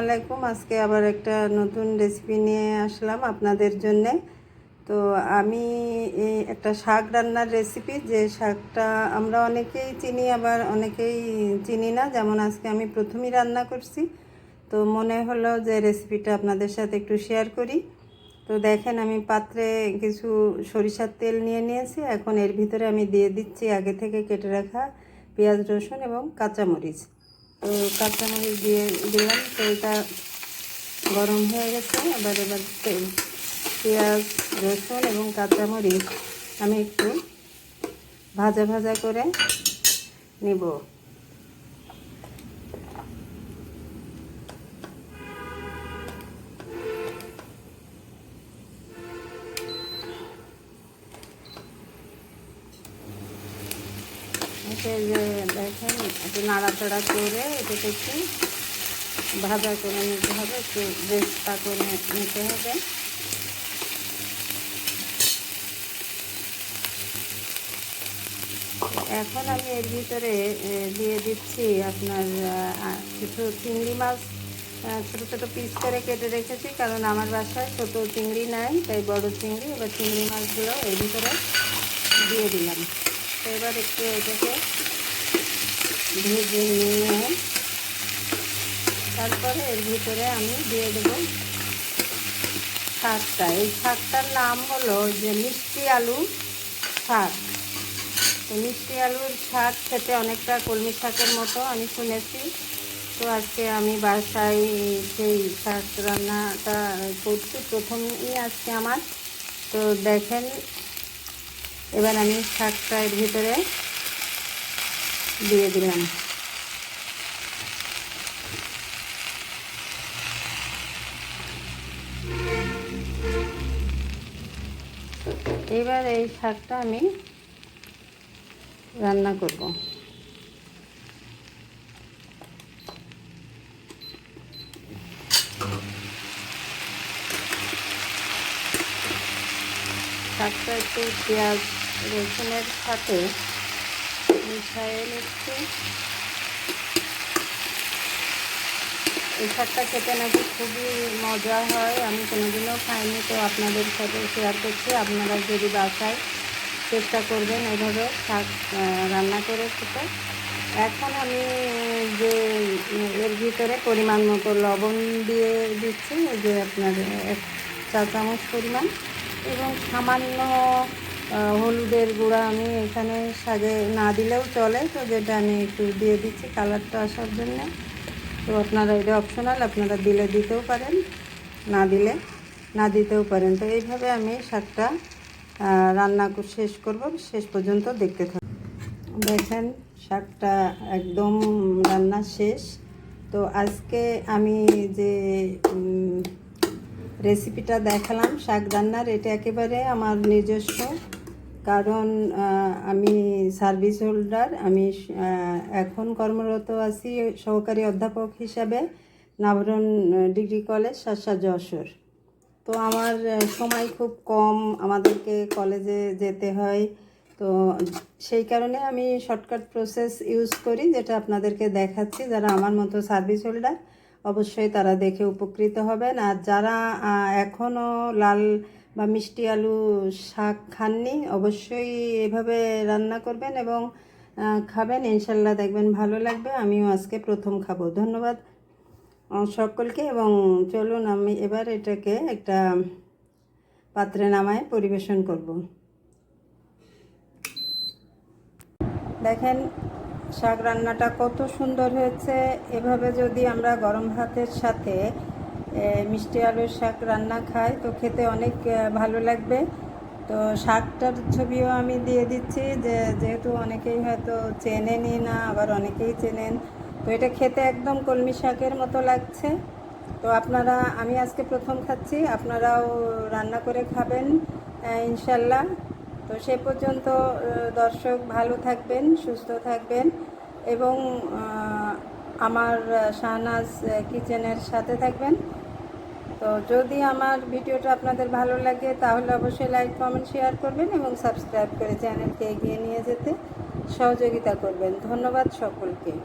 আলাইকুম। আজকে আবার একটা নতুন রেসিপি নিয়ে আসলাম আপনাদের জন্যে। তো আমি একটা শাক রান্নার রেসিপি যে শাকটা আমরা অনেকেই চিনি, আবার অনেকেই চিনি না। যেমন আজকে আমি প্রথমেই রান্না করছি। তো মনে হলো যে রেসিপিটা আপনাদের সাথে একটু শেয়ার করি। তো দেখেন, আমি পাত্রে কিছু সরিষার তেল নিয়ে নিয়েছি। এখন এর ভিতরে আমি দিয়ে দিচ্ছি আগে থেকে কেটে রাখা পেঁয়াজ, রসুন এবং কাঁচামরিচ। কাঁচামরিচ দিয়ে দিলাম তেলটা গরম হয়ে গেছে। এবার এবার পেঁয়াজ, রসুন এবং কাঁচামরিচ আমি একটু ভাজা ভাজা করে নিব। এতে যে দেখেন, একটু নাড়াচাড়া করে এটাকে একটু ভাজা করে নিতে হবে, একটু বেস্তা করে নিতে হবে। এখন আমি এর ভিতরে দিয়ে দিচ্ছি আপনার কিছু চিংড়ি মাছ ছোটো ছোটো পিস করে কেটে রেখেছি, কারণ আমার বাসায় ছোটো চিংড়ি নাই, তাই বড় চিংড়ি, এবার চিংড়ি মাছগুলো এর ভিতরে দিয়ে দিলাম। এবার একটু এটাকে ভেজে নিয়ে তারপরে এর ভিতরে আমি দিয়ে দেব শাকটা। এই শাকটার নাম হলো যে মিষ্টি আলু শাক। তো মিষ্টি আলুর শাক খেতে অনেকটা কলমি শাকের মতো, আমি শুনেছি। তো আজকে আমি বাসায় সেই শাক রান্নাটা করছি, প্রথমই আজকে আমার। তো দেখেন এবার আমি শাকটা এর ভিতরে দিয়ে দিলাম। এবার এই শাকটা আমি রান্না করব। শাকটা একটু পেঁয়াজ রসুনের সাথে মিশিয়ে নিচ্ছি। এই শাকটা খেতে নাকি খুবই মজা হয়, আমি কোনোদিনও খাইনি, তো আপনাদের সাথে শেয়ার করছি। আপনারা যদি বাসায় চেষ্টা করবেন এভাবে শাক রান্না করে খেতে। এখন আমি যে, এর ভিতরে পরিমাণ মতো লবণ দিয়ে দিচ্ছি যে আপনার এক চা চামচ পরিমাণ। এবং সামান্য হলুদের গুঁড়া আমি এখানে সাজে না দিলেও চলে, তো যেটা আমি একটু দিয়ে দিচ্ছি কালারটা আসার জন্য। তো আপনারা এটা অপশনাল আপনারা দিলে দিতেও পারেন, না দিলে না দিতেও পারেন। তো এইভাবে আমি শাকটা রান্না শেষ করব, শেষ পর্যন্ত দেখতে থাকুন। দেখেন, শাকটা একদম রান্না শেষ। তো আজকে আমি যে রেসিপিটা দেখালাম, শাক রান্নার, এটা একেবারে আমার নিজস্ব। কারণ আমি সার্ভিস হোল্ডার আমি এখন কর্মরত আছি সহকারী অধ্যাপক হিসাবে নাবরণ ডিগ্রি কলেজ শাসা যশোর। তো আমার সময় খুব কম, আমাদেরকে কলেজে যেতে হয়। তো সেই কারণে আমি শর্টকাট প্রসেস ইউজ করি, যেটা আপনাদেরকে দেখাচ্ছি। যারা আমার মতো সার্ভিস হোল্ডার অবশ্যই তারা দেখে উপকৃত হবেন। আর যারা এখনও লাল বা মিষ্টি আলু শাক খাননি, অবশ্যই এভাবে রান্না করবেন এবং খাবেন। ইনশাল্লাহ দেখবেন ভালো লাগবে। আমিও আজকে প্রথম খাব। ধন্যবাদ সকলকে এবং চলুন আমি এবার এটাকে একটা পাত্রে নামায় পরিবেশন করব। দেখেন শাক রান্নাটা কত সুন্দর হয়েছে। এভাবে যদি আমরা গরম ভাতের সাথে মিষ্টি আলুর শাক রান্না খাই, তো খেতে অনেক ভালো লাগবে। তো শাকটার ছবিও আমি দিয়ে দিচ্ছি যে, যেহেতু অনেকেই হয়তো চেনেনই না, আবার অনেকেই চেনেন, তো এটা খেতে একদম কলমি শাকের মতো লাগছে। তো আপনারা, আমি আজকে প্রথম খাচ্ছি, আপনারাও রান্না করে খাবেন ইনশাল্লাহ। তো সে পর্যন্ত দর্শক ভালো থাকবেন, সুস্থ থাকবেন, এবং আমার শাহনাজ কিচেনের সাথে থাকবেন। তো যদি আমার ভিডিওটা আপনাদের ভালো লাগে, তাহলে অবশ্যই লাইক, কমেন্ট, শেয়ার করবেন এবং সাবস্ক্রাইব করে চ্যানেলকে এগিয়ে নিয়ে যেতে সহযোগিতা করবেন। ধন্যবাদ সকলকে।